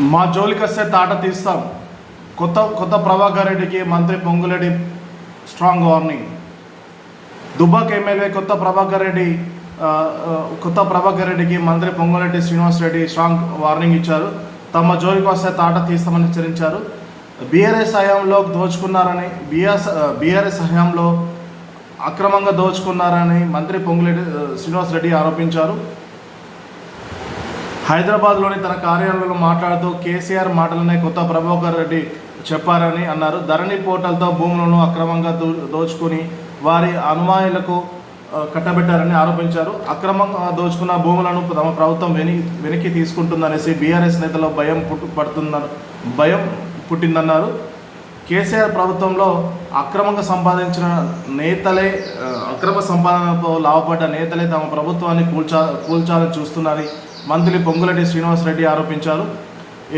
మా జోలికి వస్తే తాట తీస్తాం. కొత్త కొత్త ప్రభాకర్ రెడ్డికి మంత్రి Ponguleti strong warning. Dubbak MLA Kotha Prabhakar Reddy Kotha Prabhakar రెడ్డికి మంత్రి పొంగులేటి శ్రీనివాస్ రెడ్డి స్ట్రాంగ్ వార్నింగ్ ఇచ్చారు. తమ జోలికి వస్తే తాట తీస్తామని హెచ్చరించారు. బీఆర్ఎస్ హయాంలో దోచుకున్నారని బీఆర్ఎస్ బీఆర్ఎస్ హయాంలో అక్రమంగా దోచుకున్నారని మంత్రి పొంగులేటి శ్రీనివాస్ రెడ్డి ఆరోపించారు. హైదరాబాద్లోని తన కార్యాలయంలో మాట్లాడుతూ కేసీఆర్ మాటలనే కొత్త ప్రభాకర్ రెడ్డి చెప్పారని అన్నారు. ధరణి పోర్టల్తో భూములను అక్రమంగా దో దోచుకుని వారి అనుమానులకు కట్టబెట్టారని ఆరోపించారు. అక్రమంగా దోచుకున్న భూములను తమ ప్రభుత్వం వెని వెనక్కి తీసుకుంటుందనేసి బీఆర్ఎస్ నేతలో భయం పుట్టు పడుతుందని భయం పుట్టిందన్నారు. కేసీఆర్ ప్రభుత్వంలో అక్రమంగా సంపాదించిన నేతలే అక్రమ సంపాదనతో లాభపడ్డ నేతలే తమ ప్రభుత్వాన్ని కూల్చా కూల్చాలని చూస్తున్నారని మంత్రి పొంగులటి శ్రీనివాసరెడ్డి ఆరోపించారు.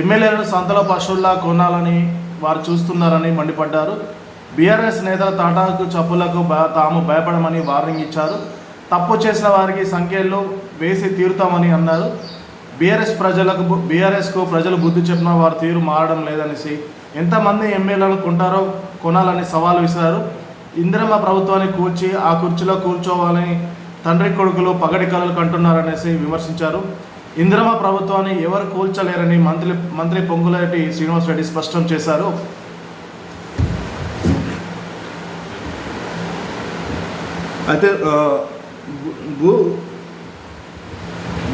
ఎమ్మెల్యేలను సంతలో పశువుల్లా కొనాలని వారు చూస్తున్నారని మండిపడ్డారు. బీఆర్ఎస్ నేతల తాటాకు చప్పులకు తాము భయపడమని వార్నింగ్ ఇచ్చారు. తప్పు చేసిన వారికి సంఖ్యలు వేసి తీరుతామని అన్నారు. బీఆర్ఎస్ ప్రజలకు బీఆర్ఎస్కు ప్రజలు బుద్ధి చెప్పిన వారి తీరు మారడం లేదనేసి ఎంతమంది ఎమ్మెల్యేలను కొంటారో కొనాలని సవాల్ విసిరారు. ఇందిరమ్మ ప్రభుత్వాన్ని కూర్చి ఆ కుర్చీలో కూర్చోవాలని తండ్రి కొడుకులు పగడి కలలు కంటున్నారనేసి విమర్శించారు. ఇందిరమ్మ ప్రభుత్వాన్ని ఎవరు కూల్చలేరని మంత్రి మంత్రి పొంగులేటి శ్రీనివాసరెడ్డి స్పష్టం చేశారు. అయితే భూ-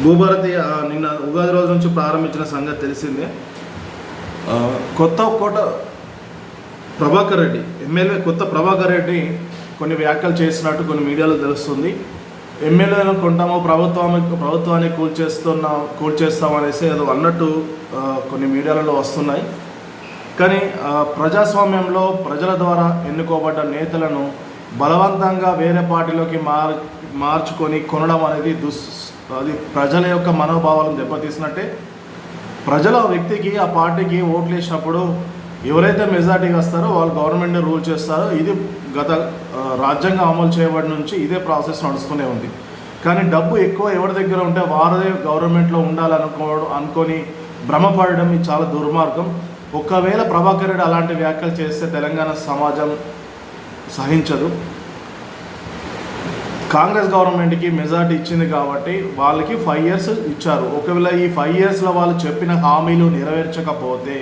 భూభారతి నిన్న ఉగాది రోజు నుంచి ప్రారంభించిన సంగతి తెలిసిందే. కొత్త కోట ప్రభాకర్ రెడ్డి ఎమ్మెల్యే కొత్త ప్రభాకర్ రెడ్డి కొన్ని వ్యాఖ్యలు చేసినట్టు కొన్ని మీడియాలో తెలుస్తుంది. ఎమ్మెల్యేలను కొంటాము ప్రభుత్వానికి ప్రభుత్వాన్ని కూల్చేస్తున్నాం కూల్చేస్తాం అనేసి ఏదో అన్నట్టు కొన్ని మీడియాలలో వస్తున్నాయి. కానీ ప్రజాస్వామ్యంలో ప్రజల ద్వారా ఎన్నుకోబడ్డ నేతలను బలవంతంగా వేరే పార్టీలోకి మార్ మార్చుకొని కొనడం అనేది దుస్ అది ప్రజల యొక్క మనోభావాలను దెబ్బతీసినట్టే ప్రజల వ్యక్తికి ఆ పార్టీకి ఓట్లు వేసినప్పుడు ఎవరైతే మెజార్టీగా వస్తారో వాళ్ళు గవర్నమెంట్ రూల్ చేస్తారో ఇది గత రాజ్యాంగం అమలు చేయబడి నుంచి ఇదే ప్రాసెస్ నడుస్తూనే ఉంది. కానీ డబ్బు ఎక్కువ ఎవరి దగ్గర ఉంటే వారే గవర్నమెంట్లో ఉండాలనుకోవడం అనుకొని భ్రమపడడం ఇది చాలా దుర్మార్గం. ఒకవేళ ప్రభాకర్ రెడ్డి అలాంటి వ్యాఖ్యలు చేస్తే తెలంగాణ సమాజం సహించదు. కాంగ్రెస్ గవర్నమెంట్కి మెజార్టీ ఇచ్చింది కాబట్టి వాళ్ళకి ఫైవ్ ఇయర్స్ ఇచ్చారు. ఒకవేళ ఈ ఫైవ్ ఇయర్స్లో వాళ్ళు చెప్పిన హామీలు నెరవేర్చకపోతే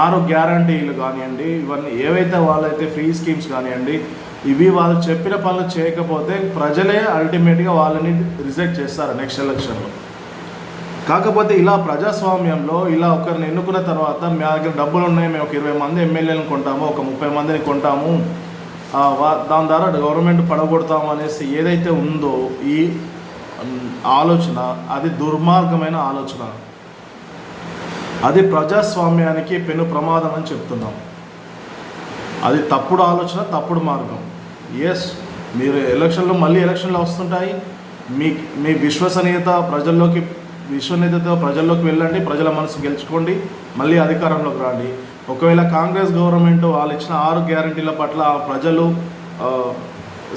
ఆరు గ్యారంటీలు కానివ్వండి ఇవన్నీ ఏవైతే వాళ్ళైతే ఫ్రీ స్కీమ్స్ కానివ్వండి ఇవి వాళ్ళు చెప్పిన పనులు చేయకపోతే ప్రజలే అల్టిమేట్గా వాళ్ళని రిజెక్ట్ చేస్తారు నెక్స్ట్ ఎలక్షన్లో. కాకపోతే ఇలా ప్రజాస్వామ్యంలో ఇలా ఒకరిని ఎన్నుకున్న తర్వాత మా దగ్గర డబ్బులు ఉన్నాయి మేము ఒక ఇరవై మంది ఎమ్మెల్యేలను కొంటాము ఒక ముప్పై మందిని కొంటాము దాని ద్వారా గవర్నమెంట్ పడగొడతాము అనేసి ఏదైతే ఉందో ఈ ఆలోచన అది దుర్మార్గమైన ఆలోచన. అది ప్రజాస్వామ్యానికి పెను ప్రమాదం అని చెప్తున్నాం. అది తప్పుడు ఆలోచన తప్పుడు మార్గం. ఎస్ మీరు ఎలక్షన్లో మళ్ళీ ఎలక్షన్లు వస్తుంటాయి. మీ మీ విశ్వసనీయత ప్రజల్లోకి విశ్వనీయతతో ప్రజల్లోకి వెళ్ళండి ప్రజల మనసు గెలుచుకోండి మళ్ళీ అధికారంలోకి రండి. ఒకవేళ కాంగ్రెస్ గవర్నమెంట్ వాళ్ళు ఇచ్చిన ఆరు గ్యారంటీల పట్ల ఆ ప్రజలు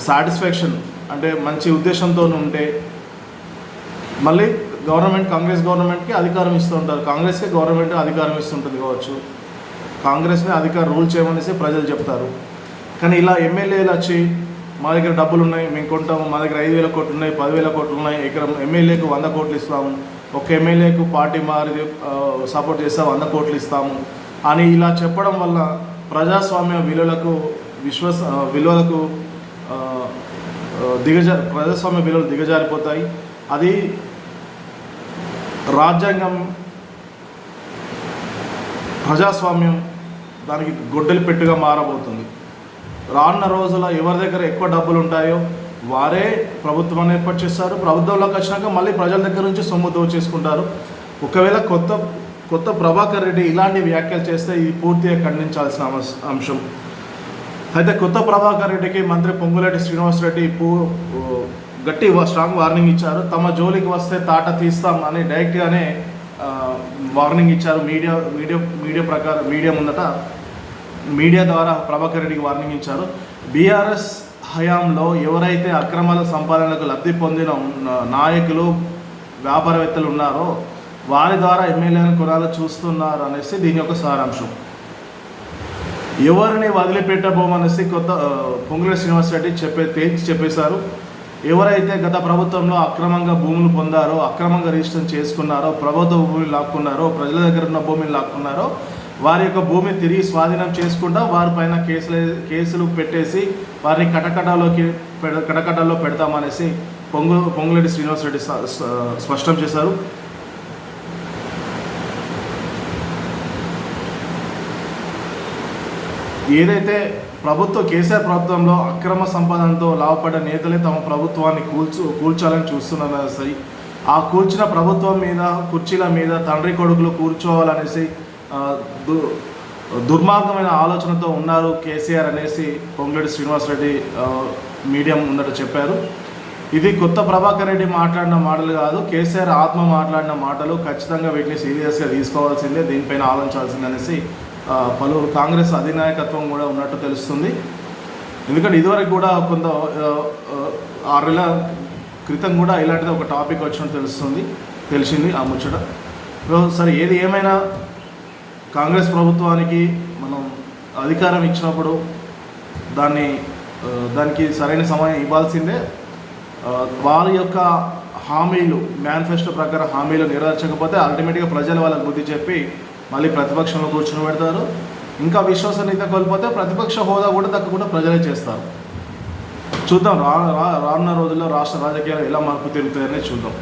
సాటిస్ఫాక్షన్ అంటే మంచి ఉద్దేశంతో ఉంటే మళ్ళీ గవర్నమెంట్ కాంగ్రెస్ గవర్నమెంట్కి అధికారం ఇస్తూ ఉంటారు. కాంగ్రెస్కే గవర్నమెంట్ అధికారం ఇస్తుంటుంది కావచ్చు. కాంగ్రెస్ని అధికారం రూల్ చేయమనేసి ప్రజలు చెప్తారు. కానీ ఇలా ఎమ్మెల్యేలు వచ్చి మా దగ్గర డబ్బులు ఉన్నాయి మేము కొంటాము మా దగ్గర ఐదు వేల కోట్లు ఉన్నాయి పదివేల కోట్లు ఉన్నాయి ఇక్కడ ఎమ్మెల్యేకు వంద కోట్లు ఇస్తాము ఒక ఎమ్మెల్యేకు పార్టీ మారి సపోర్ట్ చేస్తే వంద కోట్లు ఇస్తాము అని ఇలా చెప్పడం వల్ల ప్రజాస్వామ్య విలువలకు విశ్వాస విలువలకు దిగజ దిగజా ప్రజాస్వామ్య విలువలు దిగజారిపోతాయి. అది రాజ్యాంగం ప్రజాస్వామ్యం దానికి గొడ్డలి పెట్టుగా మారబోతుంది. రానున్న రోజుల ఎవరి దగ్గర ఎక్కువ డబ్బులు ఉంటాయో వారే ప్రభుత్వాన్ని ఏర్పాటు చేస్తారు ప్రభుత్వంలోకి వచ్చినాక మళ్ళీ ప్రజల దగ్గర నుంచి సొమ్ము దోచేసుకుంటారు ఒకవేళ కొత్త కొత్త ప్రభాకర్ రెడ్డి ఇలాంటి వ్యాఖ్యలు చేస్తే ఇది పూర్తిగా ఖండించాల్సిన అంశం. అయితే కొత్త ప్రభాకర్ రెడ్డికి మంత్రి పొంగులేటి శ్రీనివాసరెడ్డి పూ గట్టి స్ట్రాంగ్ వార్నింగ్ ఇచ్చారు. తమ జోలికి వస్తే తాట తీస్తాం అని డైరెక్ట్గానే వార్నింగ్ ఇచ్చారు. మీడియా మీడియా మీడియా ప్రకారం మీడియా ముందట మీడియా ద్వారా ప్రభాకర్ రెడ్డికి వార్నింగ్ ఇచ్చారు. బీఆర్ఎస్ హయాంలో ఎవరైతే అక్రమాల సంపాదనకు లబ్ధి పొందిన నాయకులు వ్యాపారవేత్తలు ఉన్నారో వారి ద్వారా ఎమ్మెల్యేలను కొనాలో చూస్తున్నారు అనేసి దీని యొక్క సారాంశం. ఎవరిని వదిలిపెట్టబోమనేసి కొత్త పొంగుల శ్రీనివాస్ రెడ్డి చెప్పే తేల్చి చెప్పేశారు. ఎవరైతే గత ప్రభుత్వంలో అక్రమంగా భూములు పొందారో అక్రమంగా రిజిస్టర్ చేసుకున్నారో ప్రభుత్వ భూమిని లాక్కున్నారో ప్రజల దగ్గర ఉన్న భూమిని లాక్కున్నారో వారి యొక్క భూమి తిరిగి స్వాధీనం చేసుకుంటా వారిపైన కేసులు కేసులు పెట్టేసి వారిని కటకటాలోకి పెడ కటకటాల్లో పెడతామనేసి పొంగు పొంగులేటి శ్రీనివాస్ రెడ్డి స్పష్టం చేశారు. ఏదైతే ప్రభుత్వ కేసీఆర్ ప్రభుత్వంలో అక్రమ సంపాదనతో లాభపడ్డ నేతలే తమ ప్రభుత్వాన్ని కూల్చు కూల్చాలని చూస్తున్నారు సరి ఆ కూల్చిన ప్రభుత్వం మీద కుర్చీల మీద తండ్రి కొడుకులు కూర్చోవాలనేసి దు దుర్మార్గమైన ఆలోచనతో ఉన్నారు కేసీఆర్ అనేసి పొంగులేటి శ్రీనివాసరెడ్డి రెడ్డి మీడియా ముందట చెప్పారు. ఇది కొత్త ప్రభాకర్ రెడ్డి మాట్లాడిన మాటలు కాదు కేసీఆర్ ఆత్మ మాట్లాడిన మాటలు ఖచ్చితంగా వీటిని సీరియస్గా తీసుకోవాల్సిందే దీనిపైన ఆలోచించాల్సిందే అనేసి పలువురు కాంగ్రెస్ అధినాయకత్వం కూడా ఉన్నట్టు తెలుస్తుంది. ఎందుకంటే ఇదివరకు కూడా కొంత ఆరు నెలల క్రితం కూడా ఇలాంటిది ఒక టాపిక్ వచ్చినట్టు తెలుస్తుంది తెలిసింది ఆ ముచ్చట. సరే ఏది ఏమైనా కాంగ్రెస్ ప్రభుత్వానికి మనం అధికారం ఇచ్చినప్పుడు దాన్ని దానికి సరైన సమయం ఇవ్వాల్సిందే. వారి యొక్క హామీలు మేనిఫెస్టో ప్రకారం హామీలు నెరవేర్చకపోతే అల్టిమేట్గా ప్రజలు వాళ్ళకి బుద్ధి చెప్పి మళ్ళీ ప్రతిపక్షంలో కూర్చొని పెడతారు. ఇంకా విశ్వసనీయత కోల్పోతే ప్రతిపక్ష హోదా కూడా దక్కకుండా ప్రజలే చేస్తారు. చూద్దాం రా రా- రానున్న రోజుల్లో రాష్ట్ర రాజకీయాలు ఎలా మార్పు తిరుగుతాయనే చూద్దాం.